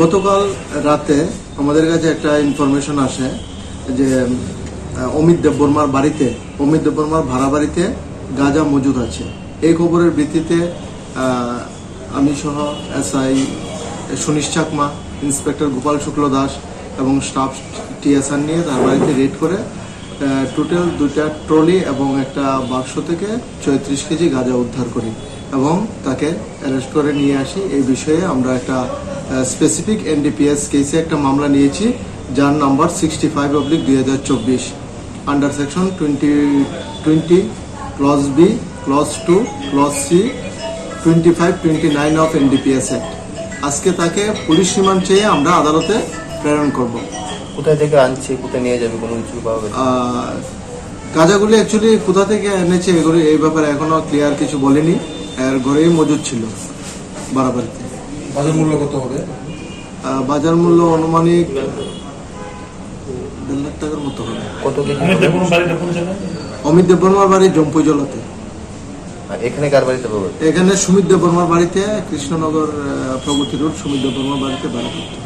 গতকাল রাতে আমাদের কাছে একটা ইনফরমেশন আসে যে অমিত দেববর্মার বাড়িতে, অমিত দেববর্মার ভাড়া বাড়িতে গাঁজা মজুদ আছে। এই খবরের ভিত্তিতে আমি সহ এসআই সুনীশ চাকমা, ইন্সপেক্টর গোপাল শুক্ল দাস এবং স্টাফ টিএসআর নিয়ে তার বাড়িতে রেড করে টোটাল দুইটা ট্রলি এবং একটা বাক্স থেকে চৌত্রিশ কেজি গাঁজা উদ্ধার করি এবং তাকে অ্যারেস্ট করে নিয়ে আসি। এই বিষয়ে আমরা একটা স্পেসিফিক এনডিপিএস কেসে একটা মামলা নিয়েছি যার নাম্বার সিক্সটি ফাইভ অব্লিক দুই হাজার চব্বিশ under section twenty twenty clause B clause two clause C twenty five twenty nine of NDPS act আজকে তাকে পুলিশ রিমান্ড চেয়ে আমরা আদালতে প্রেরণ করব। কোথায় থেকে আনছে কোথায় নিয়ে যাবে কোনো কিছু গাঁজাগুলি অ্যাকচুয়ালি কোথা থেকে এনেছে এগুলি এই ব্যাপারে এখনও ক্লিয়ার কিছু বলেনি। এর ঘরেই মজুদ ছিল বাড়াবাড়িতে বাজার মূল্য কত হবে? বাজার মূল্য অনুমানিক দেড় লাখ টাকার মতো হবে। কত অমিত দেব দেববর্মার বাড়ি জম্পুই জলাতে। এখানে কার বাড়িতে বর্মার এখানে সুমিত দেববর্মার বাড়িতে কৃষ্ণনগর প্রগতি রোড সুমিত দেববর্মার বাড়িতে বাড়ি করতে।